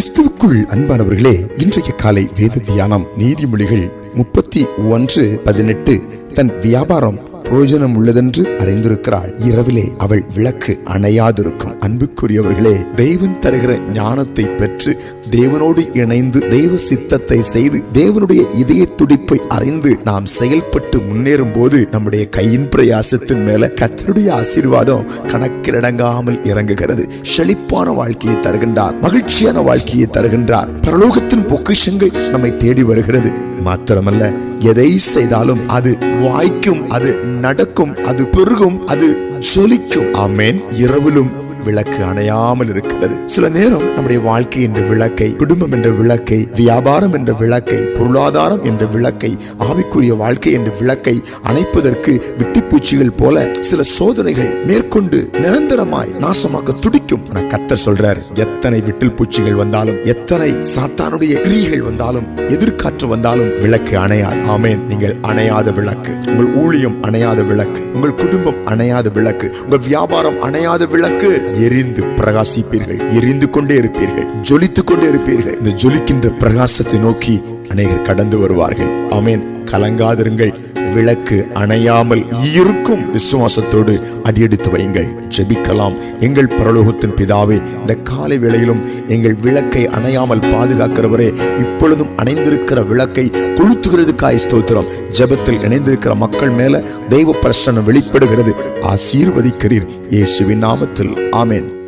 கிறிஸ்துவுக்குள் அன்பானவர்களே இன்றைய காலை வேத தியானம் நீதிமொழிகள் முப்பத்தி ஒன்று பதினெட்டு. தன் வியாபாரம் பிரயோஜனம் உள்ளதென்று அறிந்திருக்கிறாள். இரவிலே அவள் விளக்கு அணையாதிருக்கும். அன்புக்குரியவர்களே தேவன் தருகிற ஞானத்தை பெற்று தேவனோடு இணைந்து தெய்வ சித்தத்தை செய்து தேவனுடைய இதய துடிப்பை அறிந்து நாம் செயல்பட்டு முன்னேறும் போது நம்முடைய கையின் பிரயாசத்தின் மேல கத்தருடைய ஆசீர்வாதம் கணக்கிலடங்காமல் இறங்குகிறது. செழிப்பான வாழ்க்கையை தருகின்றார் மகிழ்ச்சியான வாழ்க்கையை தருகின்றார். பரலோகத்தின் பொக்கிஷங்கள் நம்மை தேடி வருகிறது. மாத்திரமல்ல. எதை செய்தாலும் அது வாய்க்கும் அது நடக்கும் அது பெருகும் அது சொலிக்கும் ஆமேன். இரவிலும் விளக்கு அணையாமல் இருக்கிறது. சில நேரம் நம்முடைய வாழ்க்கை என்ற விளக்கை குடும்பம் என்ற விளக்கை வியாபாரம் என்ற விளக்கை பொருளாதாரம் என்ற விளக்கை ஆவிக்குரிய வாழ்க்கை என்ற விளக்கை அணைப்பதற்கு விட்டிப்பூச்சிகள் போல சில சோதனைகள் மேற்கொண்டு நிரந்தரமாய் நாசமாக்க துடிக்கும் கத்தர் சொல்றார். எத்தனை விட்டில் பூச்சிகள் வந்தாலும் எத்தனை சாத்தானுடைய கிரிகள் வந்தாலும் எதிர்காற்று வந்தாலும் விளக்கு அணையாது ஆமேன். நீங்கள் அணையாத விளக்கு உங்கள் ஊழியம் அணையாத விளக்கு உங்கள் குடும்பம் அணையாத விளக்கு உங்கள் வியாபாரம் அணையாத விளக்கு. எரிந்து பிரகாசிப்பீர்கள். எரிந்து கொண்டே இருப்பீர்கள். ஜொலித்துக் கொண்டே இருப்பீர்கள். இந்த ஜொலிக்கின்ற பிரகாசத்தை நோக்கி அநேகர் கடந்து வருவார்கள். அமேன் கலங்காதிருங்கள். விளக்கு அணையாமல் இருக்கும் விசுவாசத்தோடு அடியெடுத்து வையுங்கள். ஜெபிக்கலாம். எங்கள் பரலோகத்தின் பிதாவே இந்த காலை வேளையிலும் எங்கள் விளக்கை அணையாமல் பாதுகாக்கிறவரே இப்பொழுதும் அணைந்திருக்கிற விளக்கை கொளுத்துகிறதுக்காய் ஸ்தோத்திரம். ஜெபத்தில் இணைந்திருக்கிற மக்கள் மேல தெய்வ பிரசனம் வெளிப்படுகிறது. ஆசீர்வதிக்கிறீர். இயேசுவின் நாமத்தில். ஆமேன்.